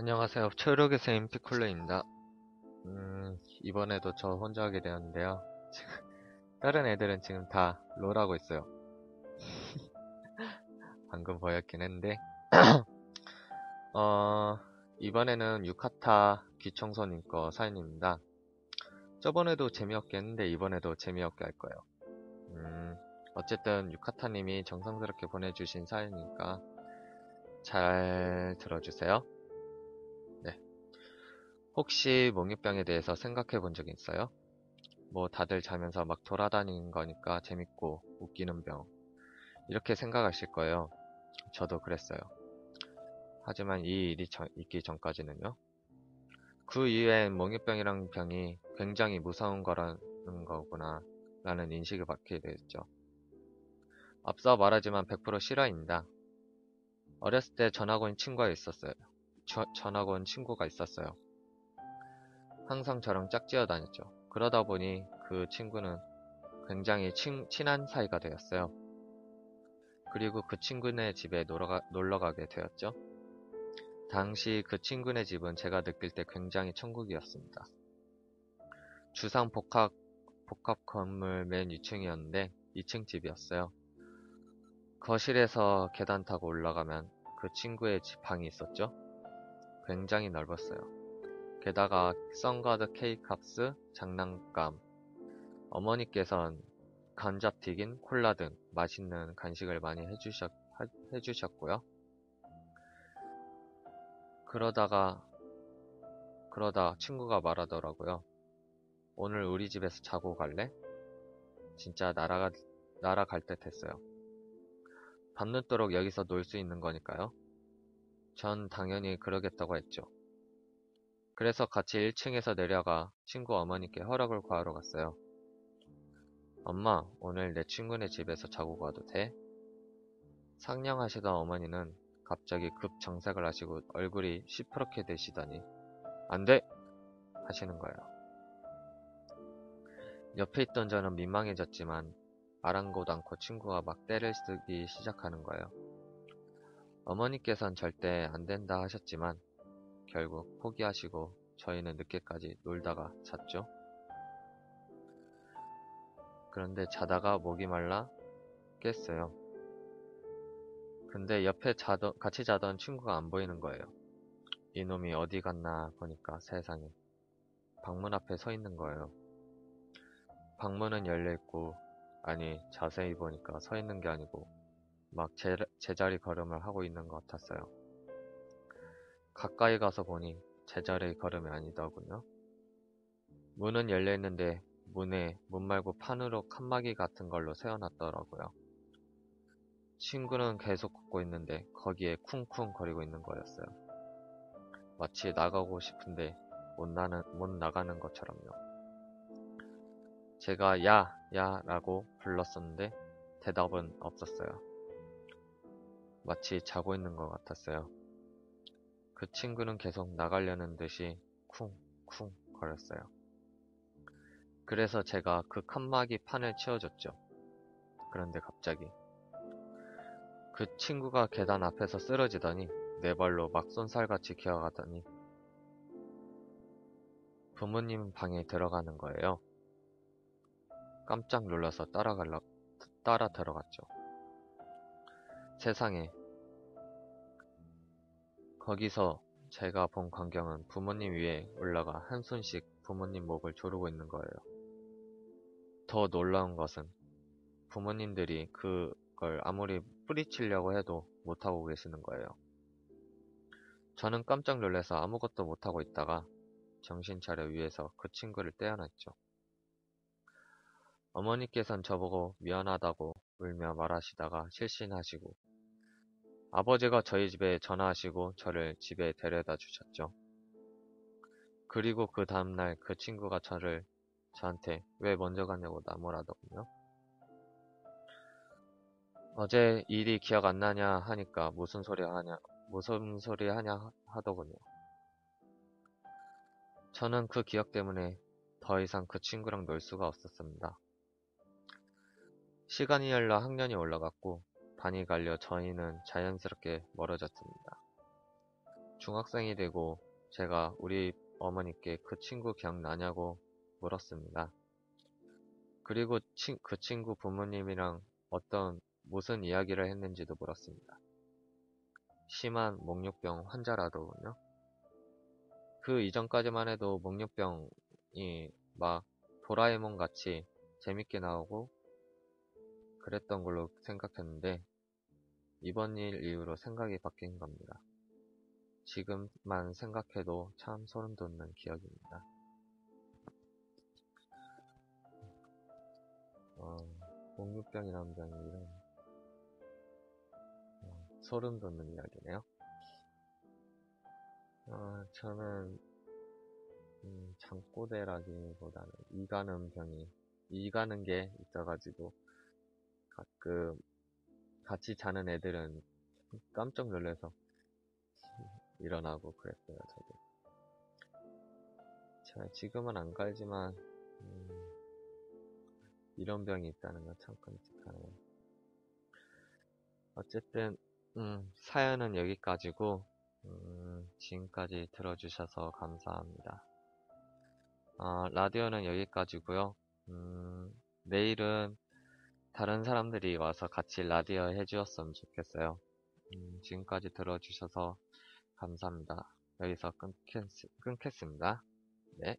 안녕하세요. 초록의 쌤 피콜레입니다. 음, 이번에도 저 혼자 하게 되었는데요. 다른 애들은 지금 다 롤하고 있어요. 방금 보였긴 했는데, 어, 이번에는 유카타 귀청소님 거 사연입니다. 저번에도 재미없게 했는데, 이번에도 재미없게 할 거예요. 음, 어쨌든 유카타님이 정성스럽게 보내주신 사연이니까 잘 들어주세요. 혹시 몽유병에 대해서 생각해 본 적 있어요? 뭐 다들 자면서 막 돌아다니는 거니까 재밌고 웃기는 병 이렇게 생각하실 거예요. 저도 그랬어요. 하지만 이 일이 저, 있기 전까지는요. 그 이후엔 몽유병이란 병이 굉장히 무서운 거라는 거구나 라는 인식을 받게 되었죠. 앞서 말하지만 100% 실화입니다. 어렸을 때 전학 온 친구가 있었어요. 저, 전학 온 친구가 있었어요. 항상 저랑 짝지어 다녔죠. 그러다 보니 그 친구는 굉장히 친, 친한 사이가 되었어요. 그리고 그 친구네 집에 놀러가, 놀러가게 되었죠. 당시 그 친구네 집은 제가 느낄 때 굉장히 천국이었습니다. 주상 복합, 복합 건물 맨 2층이었는데 2층 집이었어요. 거실에서 계단 타고 올라가면 그 친구의 집 방이 있었죠. 굉장히 넓었어요. 게다가 선가드 케이크값스, 장난감, 어머니께선 감자튀긴, 콜라 등 맛있는 간식을 많이 해주셨, 해주셨고요. 그러다가 그러다 친구가 말하더라고요. 오늘 우리 집에서 자고 갈래? 진짜 날아가, 날아갈 듯 했어요. 밤늦도록 여기서 놀 수 있는 거니까요. 전 당연히 그러겠다고 했죠. 그래서 같이 1층에서 내려가 친구 어머니께 허락을 구하러 갔어요. 엄마, 오늘 내 친구네 집에서 자고 가도 돼? 상냥하시던 어머니는 갑자기 급 정색을 하시고 얼굴이 시퍼렇게 되시더니 안 돼! 하시는 거예요. 옆에 있던 저는 민망해졌지만 아랑곳 않고 친구가 막 때를 쓰기 시작하는 거예요. 어머니께선 절대 안 된다 하셨지만 결국 포기하시고 저희는 늦게까지 놀다가 잤죠. 그런데 자다가 목이 말라 깼어요. 근데 옆에 자던, 같이 자던 친구가 안 보이는 거예요. 이놈이 어디 갔나 보니까 세상에 방문 앞에 서 있는 거예요. 방문은 열려있고 아니 자세히 보니까 서 있는 게 아니고 막 제, 제자리 걸음을 하고 있는 것 같았어요. 가까이 가서 보니 제자리의 걸음이 아니더군요. 문은 열려있는데 문에 문 말고 판으로 칸막이 같은 걸로 세워놨더라고요. 친구는 계속 걷고 있는데 거기에 쿵쿵 거리고 있는 거였어요. 마치 나가고 싶은데 못, 나는, 못 나가는 것처럼요. 제가 야, 야 라고 불렀었는데 대답은 없었어요. 마치 자고 있는 것 같았어요. 그 친구는 계속 나가려는 듯이 쿵쿵 거렸어요. 그래서 제가 그 칸막이 판을 치워줬죠. 그런데 갑자기 그 친구가 계단 앞에서 쓰러지더니 네 발로 막 쏜살같이 기어가더니 부모님 방에 들어가는 거예요. 깜짝 놀라서 따라갈라, 따라 들어갔죠. 세상에 거기서 제가 본 광경은 부모님 위에 올라가 한 손씩 부모님 목을 조르고 있는 거예요. 더 놀라운 것은 부모님들이 그걸 아무리 뿌리치려고 해도 못하고 계시는 거예요. 저는 깜짝 놀라서 아무것도 못하고 있다가 정신 차려 위에서 그 친구를 떼어놨죠. 어머니께선 저보고 미안하다고 울며 말하시다가 실신하시고 아버지가 저희 집에 전화하시고 저를 집에 데려다 주셨죠. 그리고 그 다음날 그 친구가 저를 저한테 왜 먼저 가냐고 나무라더군요. 어제 일이 기억 안 나냐 하니까 무슨 소리 하냐, 무슨 소리 하냐 하더군요. 저는 그 기억 때문에 더 이상 그 친구랑 놀 수가 없었습니다. 시간이 흘러 학년이 올라갔고 반이 갈려 저희는 자연스럽게 멀어졌습니다. 중학생이 되고 제가 우리 어머니께 그 친구 기억나냐고 물었습니다. 그리고 친- 그 친구 부모님이랑 어떤 무슨 이야기를 했는지도 물었습니다. 심한 목욕병 환자라더군요. 그 이전까지만 해도 목욕병이 막 도라에몽 같이 재밌게 나오고 그랬던 걸로 생각했는데 이번 일 이후로 생각이 바뀐 겁니다. 지금만 생각해도 참 소름 돋는 기억입니다. 어, 목욕병이라는 병이 이런 어, 소름 돋는 이야기네요. 어, 저는 음, 잠꼬대라기보다는 이 가는 병이 이 가는 게 있어가지고 가끔 같이 자는 애들은 깜짝 놀라서 일어나고 그랬어요 저도. 자, 지금은 안 갈지만 음, 이런 병이 있다는 건 참 끔찍하네요. 어쨌든 음, 사연은 여기까지고 음, 지금까지 들어주셔서 감사합니다. 아, 라디오는 여기까지고요. 음, 내일은 다른 사람들이 와서 같이 라디오 해주었으면 좋겠어요. 음, 지금까지 들어주셔서 감사합니다. 여기서 끊겠, 끊겠습니다. 네.